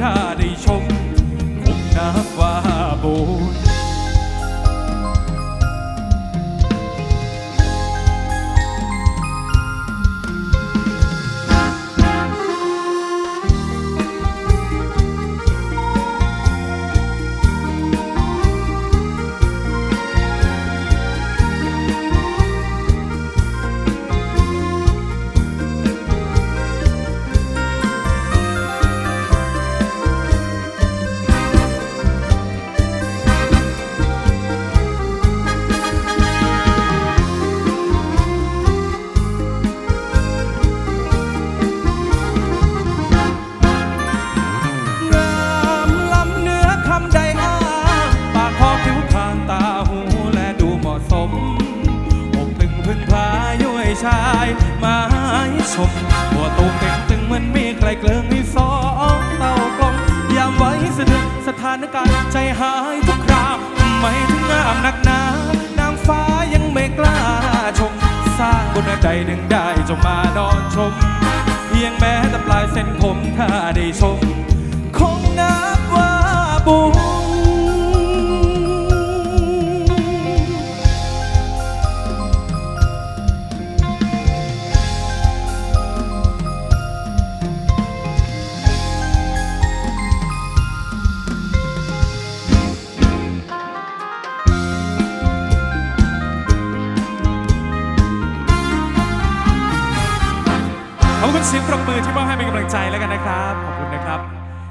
ถ้าได้ชม ชมหัวตูมเต็งตึงเหมันมีใครเกลืองมีสองเต้ากลมยามไว้สะดึกสถานการณ์ใจหายทุกคราวทำไมถึงงามนักหนานางฟ้ายังไม่กล้าชม สร้างบนใดหนึ่งได้จงมานอนชม เพียงแม้แต่ปลายเส้นผมถ้าได้ชม เสียงปรบมือที่มอบให้เป็นกำลังใจแล้วกันนะครับ ขอบคุณนะครับ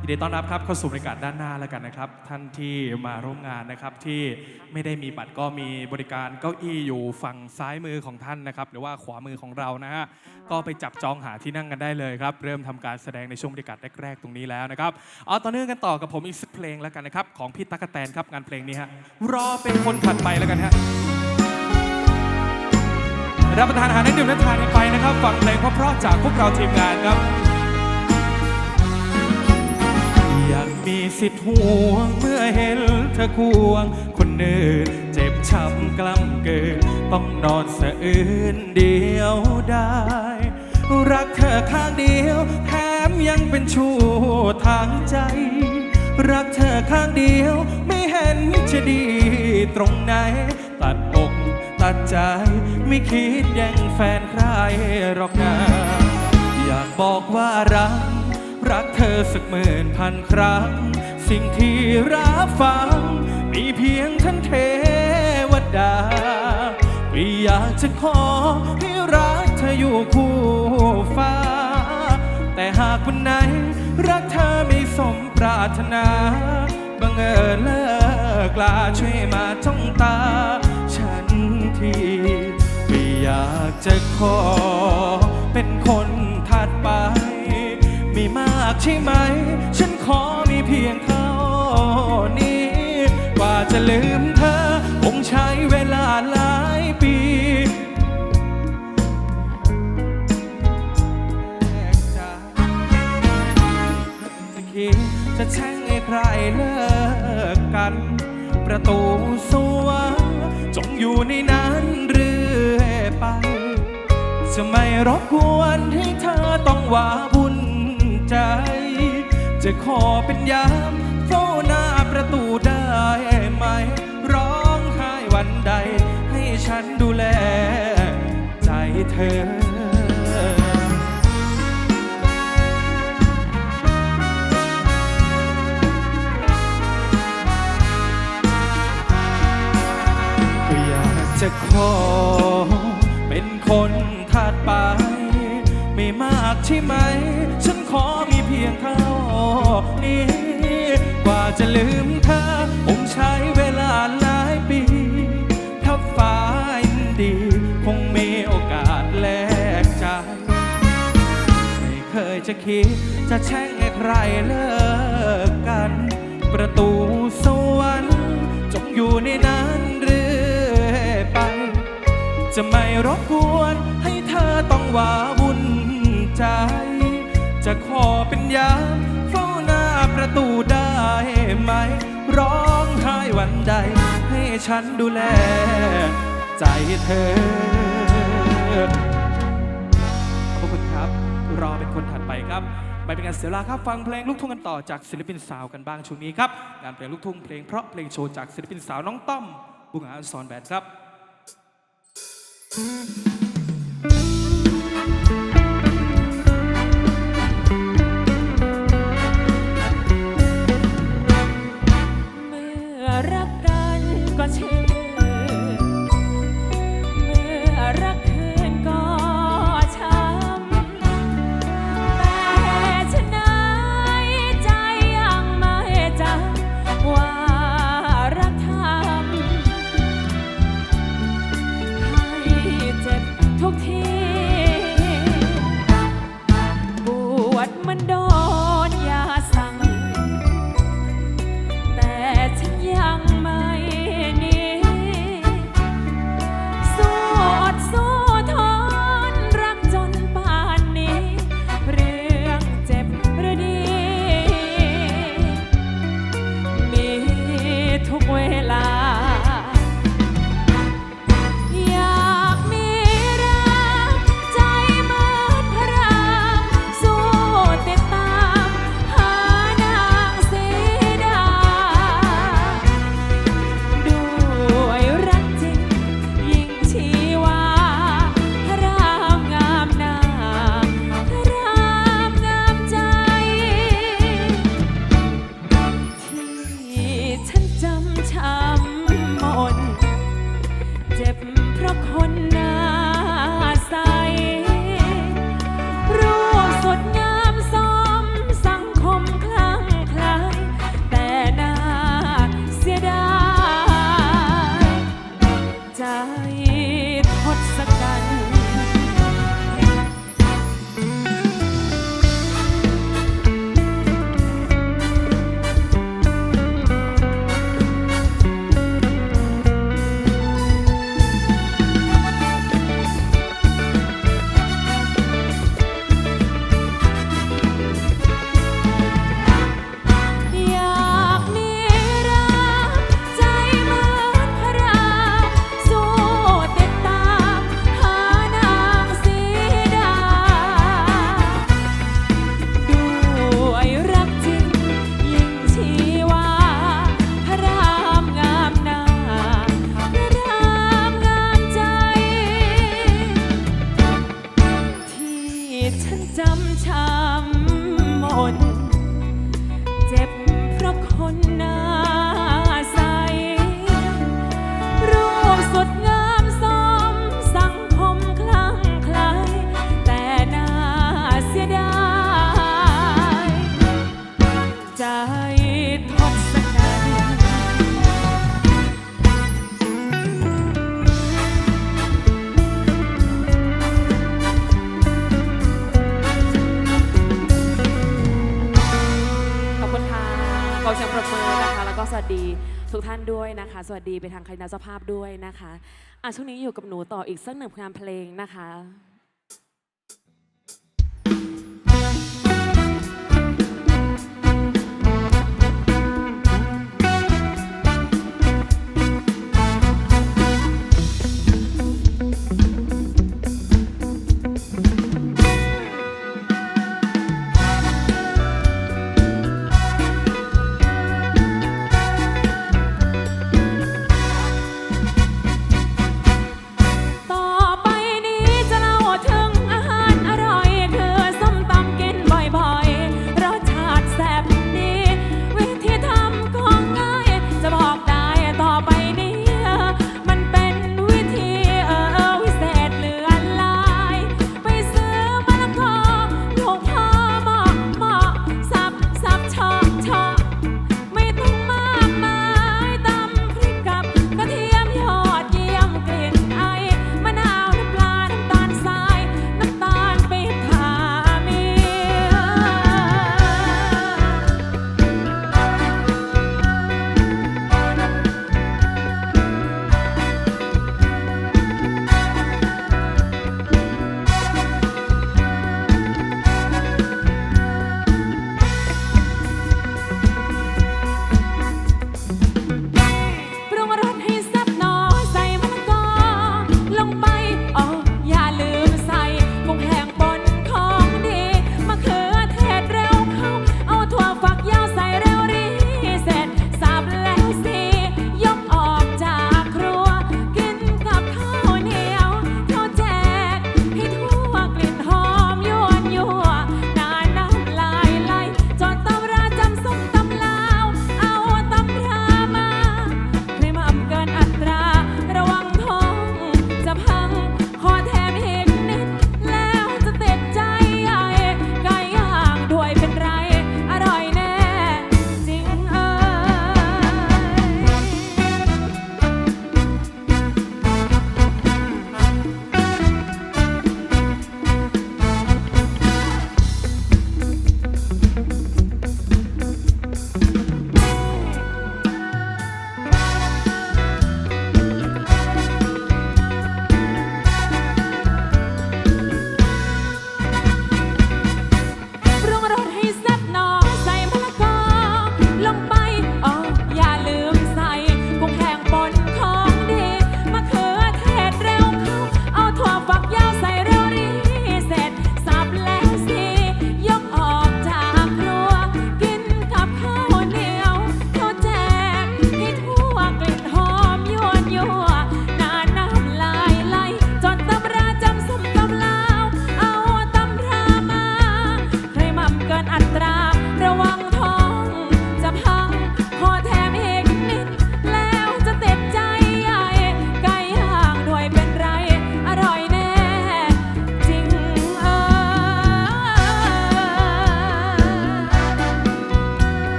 ยินดีต้อนรับครับเข้าสู่บรรยากาศด้านหน้าแล้วกันนะครับ ท่านที่มาร่วมงานนะครับที่ไม่ได้มีบัตรก็มีบริการเก้าอี้อยู่ฝั่งซ้ายมือของท่านนะครับ หรือว่าขวามือของเรานะฮะก็ไปจับจองหาที่นั่งกันได้เลยครับ เริ่มทำการแสดงในช่วงบรรยากาศแรกๆตรงนี้แล้วนะครับเอาต่อเนื่องกันต่อกับผมอีกสักเพลงแล้วกันนะครับ ของพี่ตั๊กแตนครับงานเพลงนี้ฮะรอเป็นคนถัดไปแล้วกันฮะ รับประทานอาหารนั่งดื่มและทานกันไปนะครับฟังเพลงเพราะๆจากพวกเราทีมงานครับ อยากมีสิทธิ์ห่วงเมื่อเห็นเธอควง คนอื่นเจ็บช้ำกล้ำเกิน ต้องนอนสะอื้นเดียวได้ รักเธอข้างเดียว แถมยังเป็นชู้ทางใจ รักเธอข้างเดียว ไม่เห็นจะดีตรงไหนตัดอก ตัดใจไม่คิดแย่งแฟนใครหรอกนะอยากบอกว่ารัก รักเธอสักหมื่นพันครั้ง สิ่งที่รับฟัง มีเพียงท่านเทวดาไม่อยากจะขอให้รักเธออยู่คู่ฟ้า แต่หากวันไหน รักเธอไม่สมปรารถนา บังเอิญเลิกลาช่วยมาจ้องตา ที ไม่อยากจะขอ เป็นคนถัดไปไม่มากใช่ไหม ฉันขอมีเพียงเท่านี้ กว่าจะลืมเธอคงใช้เวลาหลายปีแจะคิดจะแช่งให้ใครเลิกกัน ประตูสวรรค์จงอยู่ในนั้น จะไม่รบกวนให้เธอต้องหวาวุ่นใจ จะขอเป็นยามเฝ้าหน้าประตูได้ไหม ร้องไห้วันใด ให้ฉันดูแล ใจเธอก็อยากจะขอเป็นคน ขาดไป ไม่มากใช่ไหม ฉันขอมีเพียงเท่านี้ กว่าจะลืมเธอคงใช้เวลาหลายปี ถ้าฝ่ายดี คงมีโอกาสแลกใจ ไม่เคยจะคิด จะแช่งให้ใครเลิกกัน ประตูสวรรค์จงอยู่ในนั้นเรื่อยไป จะไม่รบกวน ต้องหวาวุ่นใจ จะขอเป็นยามเฝ้าหน้าประตูได้ไหม ร้องไห้วันใด ให้ฉันดูแล ใจเธอ ขอบคุณครับ รอเป็นคนถัดไปครับไม่เป็นการเสียเวลาครับฟังเพลงลูกทุ่งกันต่อจากศิลปินสาวกันบ้างช่วงนี้ครับงานเพลงลูกทุ่งเพลงเพราะเพลงโชว์จากศิลปินสาวน้องต้อมบุงอาสอนแบนครับ กันก็ชื่อ เมื่อรักคืนก็ช้ำแต่ฉันไหนใจยังไม่จำว่ารักทำให้เจ็บทุกที ปวดมันโด สวัสดีทุกท่านด้วยนะคะ สวัสดีไปทางคณะสภาพด้วยนะคะอะช่วงนี้อยู่กับหนูต่ออีกสักหนึ่งงานเพลงนะคะ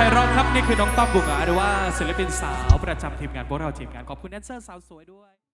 พเราะครับ นี่คือน้องต้อมบุกอาหรือว่าศิลปินสาวประจำทีมงานพวกเราทีมงานขอบคุณแดนเซอร์สาวสวยด้วย